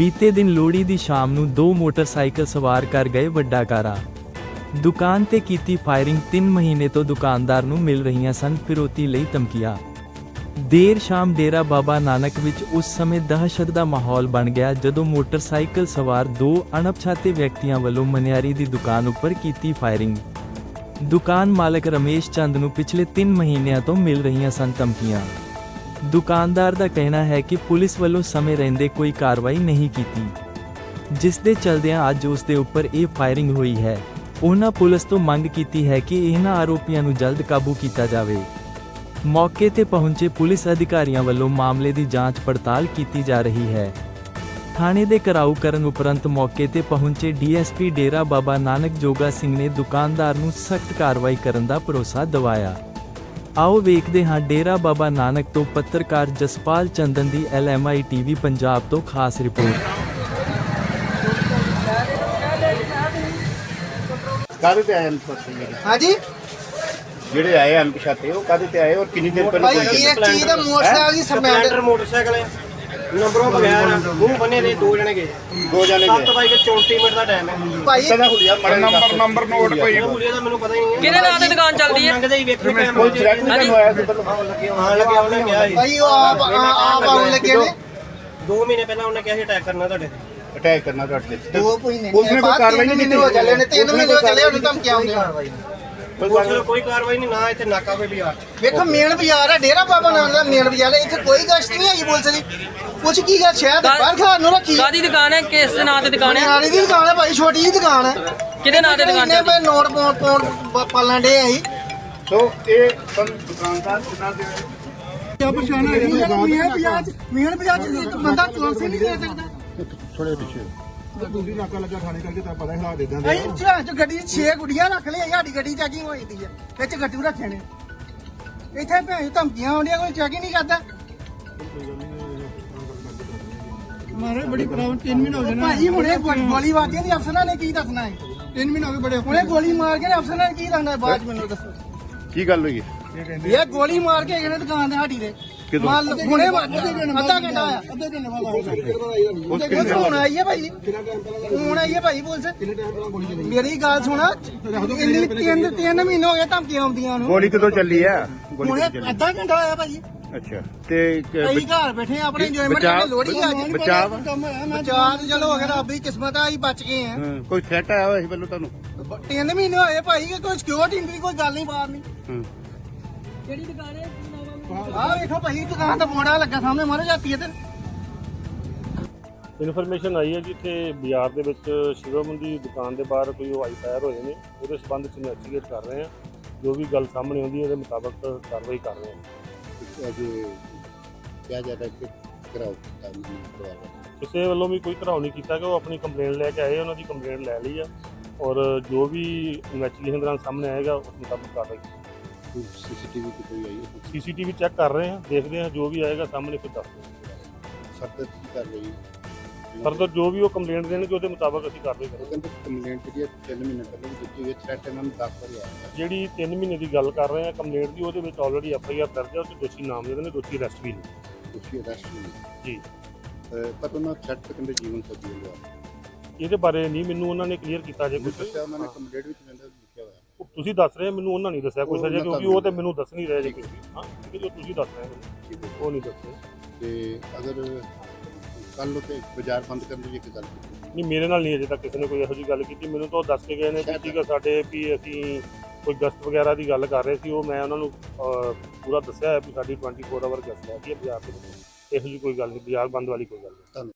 ਬੀਤੇ ਦਿਨ ਲੋਹੜੀ ਦੀ ਸ਼ਾਮ ਨੂੰ ਦੋ ਮੋਟਰਸਾਈਕਲ ਸਵਾਰ ਕਰ ਗਏ ਵੱਡਾ ਕਾਰਾ। ਦੁਕਾਨ ਤੇ ਕੀਤੀ ਫਾਇਰਿੰਗ 3 ਮਹੀਨੇ ਤੋਂ ਦੁਕਾਨਦਾਰ ਨੂੰ ਮਿਲ ਰਹੀਆਂ ਸਨ ਫਿਰੋਤੀ ਲਈ ਧਮਕੀਆਂ। ਦੇਰ ਸ਼ਾਮ ਡੇਰਾ ਬਾਬਾ ਨਾਨਕ ਵਿੱਚ ਉਸ ਸਮੇਂ ਦਹਿਸ਼ਤ ਦਾ ਮਾਹੌਲ ਬਣ ਗਿਆ ਜਦੋਂ ਮੋਟਰਸਾਈਕਲ ਸਵਾਰ ਦੋ ਅਣਪਛਾਤੇ ਵਿਅਕਤੀਆਂ ਵੱਲੋਂ ਮਨਿਆਰੀ ਦੀ ਦੁਕਾਨ ਉੱਪਰ ਕੀਤੀ ਫਾਇਰਿੰਗ। ਦੁਕਾਨ ਮਾਲਕ ਰਮੇਸ਼ ਚੰਦ ਨੂੰ ਪਿਛਲੇ 3 ਮਹੀਨਿਆਂ ਤੋਂ ਮਿਲ ਰਹੀਆਂ ਸਨ ਧਮਕੀਆਂ। ਦੁਕਾਨਦਾਰ ਦਾ ਕਹਿਣਾ ਹੈ ਕਿ ਪੁਲਿਸ ਵੱਲੋਂ ਸਮੇਂ ਰਹਿੰਦੇ ਕੋਈ ਕਾਰਵਾਈ ਨਹੀਂ ਕੀਤੀ। ਜਿਸ ਦੇ ਚਲਦਿਆਂ ਅੱਜ ਉਸ ਦੇ ਉੱਪਰ ਇਹ ਫਾਇਰਿੰਗ ਹੋਈ ਹੈ। ਉਹਨਾਂ ਪੁਲਿਸ ਤੋਂ ਮੰਗ ਕੀਤੀ ਹੈ ਕਿ ਇਹਨਾਂ ਆਰੋਪੀਆਂ ਨੂੰ ਜਲਦ ਕਾਬੂ ਕੀਤਾ ਜਾਵੇ। ਮੌਕੇ ਤੇ ਪਹੁੰਚੇ ਪੁਲਿਸ ਅਧਿਕਾਰੀਆਂ ਵੱਲੋਂ ਮਾਮਲੇ ਦੀ ਜਾਂਚ ਪੜਤਾਲ ਕੀਤੀ ਜਾ ਰਹੀ ਹੈ। ਥਾਣੇ ਦੇ ਕਰਾਊ ਕਰਨ ਉਪਰੰਤ ਮੌਕੇ ਤੇ ਪਹੁੰਚੇ ਡੀਐਸਪੀ ਡੇਰਾ ਬਾਬਾ ਨਾਨਕ ਜੋਗਾ ਸਿੰਘ ਨੇ ਦੁਕਾਨਦਾਰ ਨੂੰ ਸਖਤ ਕਾਰਵਾਈ ਕਰਨ ਦਾ ਭਰੋਸਾ ਦਿਵਾਇਆ। ਆਓ ਵੇਖਦੇ ਹਾਂ ਡੇਰਾ ਬਾਬਾ ਨਾਨਕ ਤੋਂ ਪੱਤਰਕਾਰ ਜਸਪਾਲ ਚੰਦਨ ਦੀ ਐਲਐਮਆਈ ਟੀਵੀ ਪੰਜਾਬ ਤੋਂ ਖਾਸ ਰਿਪੋਰਟ। ਕਾਹਦੇ ਤੇ ਆਏ ਜਿਹੜੇ ਹਾਂਜੀ। ਜਿਹੜੇ ਆਏ ਅਨਪਛਾਤੇ ਉਹ ਕਾਹਦੇ ਤੇ ਆਏ? ਔਰ ਕਿੰਨੀ ਦੇਰ ਪਹਿਲਾਂ? ਇਹ ਚੀਜ਼ ਦਾ ਮੋਟਰਸਾਈਕਲ ਦੀ ਸਪਲੈਂਡਰ ਸਪਲੈਂਡਰ ਮੋਟਰਸਾਈਕਲ ਹੈ। ਨੰਬਰੋਂ ਬਗੈਰ ਮੂੰਹ ਬੰਨੇ ਦੇ ਦੋ ਜਣੇ ਗਏ। ਦੋ ਜਾਣੇ 7 ਗਏ। ਵਜੇ 34 ਮਿੰਟ ਦਾ ਟਾਈਮ ਹੈ। ਭਾਈ ਕਹਿੰਦਾ ਹੁਲੀਆ ਮੜੇ ਨੰਬਰ ਨੰਬਰ ਨੋਟ ਕੋਈ ਹੁਲੀਆ ਦਾ ਮੈਨੂੰ ਪਤਾ ਹੀ ਨਹੀਂ ਹੈ। ਕਿਹਦੇ ਨਾਂ ਤੇ ਦੁਕਾਨ ਚੱਲਦੀ ਹੈ? ਲੰਘਦੇ ਹੀ ਵੇਖੇ ਕੈਮਰੇ ਕੋਈ ਥ੍ਰੈਟ ਨਹੀਂ ਤੁਹਾਨੂੰ ਆਇਆ ਸੀ ਪਹਿਲਾਂ। ਹਾਂ ਲੱਗੇ ਉਹਨੇ ਕਿਹਾ ਸੀ। ਭਾਈ ਉਹ ਆਪ ਆਪ ਆਉਣ ਲੱਗੇ ਨੇ। 2 ਮਹੀਨੇ ਪਹਿਲਾਂ ਉਹਨੇ ਕਿਹਾ ਸੀ ਅਟੈਕ ਕਰਨਾ ਤੁਹਾਡੇ ਤੇ। ਅਟੈਕ ਕਰਨਾ ਤੁਹਾਡੇ ਤੇ। ਦੋ ਮਹੀਨੇ ਉਸਨੇ ਕੋਈ ਕਾਰਵਾਈ ਨਹੀਂ ਕੀਤੀ ਹੋ ਚੱਲੇ ਨੇ ਤਿੰਨ ਮਹੀਨੇ ਹੋ ਚੱਲੇ ਉਹਨੂੰ ਧਮਕੀਆਂ ਆਉਂਦੀਆਂ ਪੁਲਿਸ ਵੱਲੋਂ ਕੋਈ ਕਾਰਵਾਈ ਨਹੀਂ ਨਾ ਇੱਥੇ ਨਾਕਾ ਕੋਈ ਵੀ ਆ ਵੇਖੋ ਮੇਨ ਬਾਜ਼ਾਰ ਹੈ ਡੇਰਾ ਬਾਬਾ ਨਾਨਕ ਦਾ ਮੇਨ ਬਾਜ਼ਾਰ ਹੈ ਇੱਥੇ ਕੋਈ ਗਸ਼ਤ ਨਹੀਂ ਹੈਗੀ ਪੁਲਿਸ ਦੀ। ਕੁਛ ਕੀ ਗੱਲ ਸ਼ਹਿਰ ਦੇ ਬਾਹਰ ਖਾਣ ਨੂੰ ਰੱਖੀ ਕਾਦੀ ਦੁਕਾਨ ਹੈ ਕਿਸ ਨਾਂ ਤੇ ਦੁਕਾਨ ਹੈ? ਨਿਆਣੀ ਦੀ ਦੁਕਾਨ ਹੈ ਭਾਈ ਛੋਟੀ ਜਿਹੀ ਦੁਕਾਨ ਹੈ। ਕਿਹਦੇ ਨਾਂ ਤੇ ਦੁਕਾਨ ਚੱਲਦੀ? ਭਾਈ ਨੋਟ ਪਾਉਣ ਪਾਉਣ ਪਾਲਣ ਦੇ ਅਸੀਂ ਸੋ ਇਹ ਸੰ ਦੁਕਾਨਦਾਰ ਕਿੰਨਾ ਦੇ ਮੇਨ ਬਾਜ਼ਾਰ ਚ ਮੇਨ ਬਾਜ਼ਾਰ ਚ ਬੰਦਾ ਚੌਂਸੀ ਨਹੀਂ ਦੇ ਸਕਦਾ। ਥੋੜੇ ਪਿੱਛੇ। ਦੂਰੀ ਨਾਕਾ ਲੱਗਾ ਥਾਣੇ ਕਰਕੇ ਤਾਂ ਪਤਾ ਹੀ ਹਾਲਾਤ ਇਦਾਂ ਦੇ ਅਸੀਂ ਚਾਹ ਚ ਗੱਡੀ 'ਚ ਛੇ ਗੁੱਡੀਆਂ ਰੱਖ ਲਈਆਂ ਸਾਡੀ ਗੱਡੀ ਚੈਕਿੰਗ ਹੋਈ ਦੀ ਹੈ ਵਿੱਚ ਗੱਟੂ ਰੱਖੇ ਨੇ ਇੱਥੇ ਭੈਣ ਚੋਦ ਧਮਕੀਆਂ ਆਉਂਦੀਆਂ ਕੋਈ ਚੈੱਕ ਹੀ ਨਹੀਂ ਕਰਦਾ। ਮਾਰੇ ਬੜੀ ਪ੍ਰੋਬਲਮ 3 ਮਹੀਨੇ ਹੋ ਗਏ ਨਾ। ਭਾਈ ਹੁਣੇ ਗੋ- ਗੋਲੀ ਵਾਜੇ ਦੀ ਅਫਸਰਾਂ ਨੇ ਕੀ ਦੱਸਣਾ ਹੈ? 3 ਮਹੀਨੇ ਹੋ ਗਏ ਬੜੇ ਹੁਣੇ ਗੋਲੀ ਮਾਰ ਕੇ ਅਫਸਰਾਂ ਨੇ ਕੀ ਦੱਸਣਾ ਹੈ? ਬਾਅਦ 'ਚ ਮੈਨੂੰ ਦੱਸੋ। ਕੀ ਗੱਲ ਹੋਈ? ਇਹ ਕਹਿੰਦੇ ਇਹ ਗੋਲੀ ਮਾਰ ਕੇ ਗਏ ਨੇ ਦੁਕਾਨ ਦੇ ਸਾਡੀ ਦੇ ਕਿਦੋਂ? ਮਾਰ ਲਓ, ਹੁਣੇ ਅੱਧਾ ਘੰਟਾ ਆਇਆ। ਅੱਧੇ ਘੰਟੇ ਬਾਅਦ ਆਇਆ ਉਸ ਪੁਲਿਸ ਹੁਣ ਆਈ ਹੈ ਭਾਈ। ਕਿੰਨਾ ਹੁਣ ਆਈ ਹੈ ਭਾਈ ਪੁਲਿਸ। ਕਿੰਨੇ ਮੇਰੀ ਗੱਲ ਸੁਣਾ। ਇੰਨੀ ਤਿੰਨ ਤਿੰਨ ਮਹੀਨੇ ਹੋ ਗਏ ਧਮਕੀਆਂ ਆਉਂਦੀਆਂ ਨੂੰ। ਗੋਲੀ ਕਦੋਂ ਚੱਲੀ ਆ? ਗੋਲੀ ਹੁਣੇ ਕਦੋਂ ਚੱਲੀ? ਅੱਧਾ ਘੰਟਾ ਆਇਆ ਭਾਈ। ਅੱਛਾ ਤੇ ਕ- ਅਸੀਂ ਘਰ ਬੈਠੇ ਆਂ, ਆਪਣੇ ਇੰਜੋਇਮੈਂਟ ਬਚਾਅ- ਕਰਨ ਲੋੜੀ ਆ। ਜੀ ਬਚਾਅ ਬਚਾਅ ਤੇ ਚਲੋ ਅਗਰ ਰੱਬ ਦੀ ਕਿਸਮਤ ਆ ਅਸੀਂ ਬਚ ਗਏ ਆ। ਹਾਂ, ਕੋਈ ਥ੍ਰੈਟ ਆਇਆ ਹੋਇਆ ਸੀ ਪਹਿਲਾਂ ਤੁਹਾਨੂੰ? ਤਿੰਨ ਮਹੀਨੇ ਹੋਏ ਭਾਈ ਕਿ ਕੋਈ ਸਿਕਿਉਰਿਟੀ ਦੀ ਕੋਈ ਗੱਲ ਨਹੀਂ ਬਾਹਰ ਨਹੀਂ। ਹਾਂ। ਕਿਹੜੀ ਦੁਕਾਨ ਹੈ ਆਹ ਵੇਖੋ ਭਾਈ ਦੁਕਾਨ ਦਾ ਮੋੜਾ ਲੱਗਾ ਸਾਹਮਣੇ ਮਾਰੇ ਜਾਤੀ ਤੇ ਇਨਫੋਰਮੇਸ਼ਨ ਆਈ ਹੈ ਕਿ ਇੱਥੇ ਬਾਜ਼ਾਰ ਦੇ ਵਿੱਚ ਸ਼ਿਵਮ ਦੀ ਦੁਕਾਨ ਦੇ ਬਾਹਰ ਕੋਈ ਹਵਾਈ ਫਾਇਰ ਹੋਏ ਨੇ ਉਹਦੇ ਸੰਬੰਧ ਚ ਇਨਵੈਸਟੀਗੇਟ ਕਰ ਰਹੇ ਹਾਂ। ਜੋ ਵੀ ਗੱਲ ਸਾਹਮਣੇ ਆਉਂਦੀ ਹੈ ਉਹਦੇ ਮੁਤਾਬਕ ਕਾਰਵਾਈ ਕਰ ਰਹੇ ਹਾਂ। ਅੱਜ ਕਿਹਾ ਜਾਂਦਾ ਕਿ ਕਰਾਓ ਕੰਮ ਕਰਵਾ ਕਿਸੇ ਵੱਲੋਂ ਵੀ ਕੋਈ ਘਰਾਓ ਨਹੀਂ ਕੀਤਾ ਕਿ ਉਹ ਆਪਣੀ ਕੰਪਲੇਂਟ ਲੈ ਕੇ ਆਏ ਉਹਨਾਂ ਦੀ ਕੰਪਲੇਂਟ ਲੈ ਲਈ ਆ। ਔਰ ਜੋ ਵੀ ਇਨਵੈਸਟੀਗੇਸ਼ਨ ਦੌਰਾਨ ਸਾਹਮਣੇ ਆਏਗਾ ਉਸ ਮੁਤਾਬਕ ਕਾਰਵਾਈ ਸੀਸੀਟੀਵੀ ਤੇ ਕੋਈ ਆਈ ਸੀਸੀਟੀਵੀ ਚੈੱਕ ਕਰ ਰਹੇ ਹਾਂ ਦੇਖਦੇ ਹਾਂ ਜੋ ਵੀ ਆਏਗਾ ਸਾਹਮਣੇ ਫਿਰ ਦੱਸ ਦਿਆਂਗੇ। ਸਰਦ ਕੀ ਕਰ ਰਹੀ ਫਰਦਰ ਜੋ ਵੀ ਉਹ ਕੰਪਲੇਂਟ ਦੇਣਗੇ ਉਹਦੇ ਮੁਤਾਬਕ ਅਸੀਂ ਕਾਰਵਾਈ ਕਰਾਂਗੇ ਕਹਿੰਦੇ ਕੰਪਲੇਂਟ ਜਿਹੜੀ 3 ਮਹੀਨੇ ਪਹਿਲਾਂ ਵੀ ਦਿੱਤੀ ਹੋਈ ਥ੍ਰੈਟ ਇਹਨਾਂ ਨੂੰ 10 ਵਾਰੀ ਆਇਆ ਜਿਹੜੀ 3 ਮਹੀਨੇ ਦੀ ਗੱਲ ਕਰ ਰਹੇ ਹਾਂ ਕੰਪਲੇਂਟ ਦੀ ਉਹਦੇ ਵਿੱਚ ਆਲਰੇਡੀ ਐਫ ਆਈ ਆਰ ਦਰਜ ਹੈ ਉਹ 'ਚ ਦੋਸ਼ੀ ਨਾਮਜ਼ਦ ਨੇ ਦੋਸ਼ੀ ਅਰੈਸਟ ਵੀ ਨੇ। ਤੁਸੀਂ ਅਰੈਸਟ ਨਹੀਂ ਜੀ। ਅਹ ਪਰ ਉਹਨਾਂ ਥ੍ਰੈਟ ਤੇ ਕਹਿੰਦੇ ਜੀਵਨ ਸੱਜੀ ਲਿਆ ਇਹਦੇ ਬਾਰੇ ਨਹੀਂ ਮੈਨੂੰ ਉਹਨਾਂ ਨੇ ਕਲੀਅਰ ਕੀਤਾ ਜੇ ਕੁਝ ਦੱਸਿਆ ਉਹਨਾਂ ਨੇ ਕੰਪਲੇਂਟ ਵਿੱਚ ਕਹਿੰਦੇ ਤੁਸੀਂ ਦੱਸ ਰਹੇ ਹੋ, ਮੈਨੂੰ ਉਹਨਾਂ ਨਹੀਂ ਦੱਸਿਆ ਕੁਝ ਉਹ ਅਜੇ ਮੈਂ ਕਿਉਂਕਿ ਤੁਹਾਨੂੰ ਉਹ ਤੇ ਮੈਨੂੰ ਦੱਸ ਨਹੀਂ ਰਹੇ ਜੇ ਕੁਝ ਵੀ। ਹਾਂ ਠੀਕ ਹੈ ਜੋ ਤੁਸੀਂ ਦੱਸ ਰਹੇ ਹੋ। ਹੈ। ਉਹ ਨਹੀਂ ਦੱਸ ਰਹੇ। ਤੇ ਅਗਰ ਕੱਲ ਨੂੰ ਤੇ ਬਾਜ਼ਾਰ ਬੰਦ ਕਰਨ ਦੀ ਇੱਕ ਗੱਲ ਕੀਤੀ। ਨਹੀਂ ਮੇਰੇ ਨਾਲ ਨਹੀਂ ਅਜੇ ਤੱਕ ਕਿਸੇ ਨੇ ਕੋਈ ਇਹੋ ਜਿਹੀ ਗੱਲ ਕੀਤੀ। ਮੈਨੂੰ ਤਾਂ ਉਹ ਦੱਸ ਕੇ ਗਏ ਨੇ ਕਿ ਠੀਕ ਹੈ ਸਾਡੇ ਵੀ ਅਸੀਂ ਕੋਈ ਗਸਤ ਵਗੈਰਾ ਦੀ ਗੱਲ ਕਰ ਰਹੇ ਸੀ। ਉਹ ਮੈਂ ਉਹਨਾਂ ਨੂੰ ਅਹ, ਪੂਰਾ ਦੱਸਿਆ ਹੈ ਵੀ ਸਾਡੀ 24 ਆਵਰ ਗਸਤ ਹੈ ਕਿ ਬਾਜ਼ਾਰ ਦੇ ਵਿੱਚ ਇਹੋ ਜਿਹੀ ਕੋਈ ਗੱਲ ਨਹੀਂ ਬਾਜ਼ਾਰ ਬੰਦ ਵਾਲੀ ਕੋਈ ਗੱਲ ਨਹੀਂ।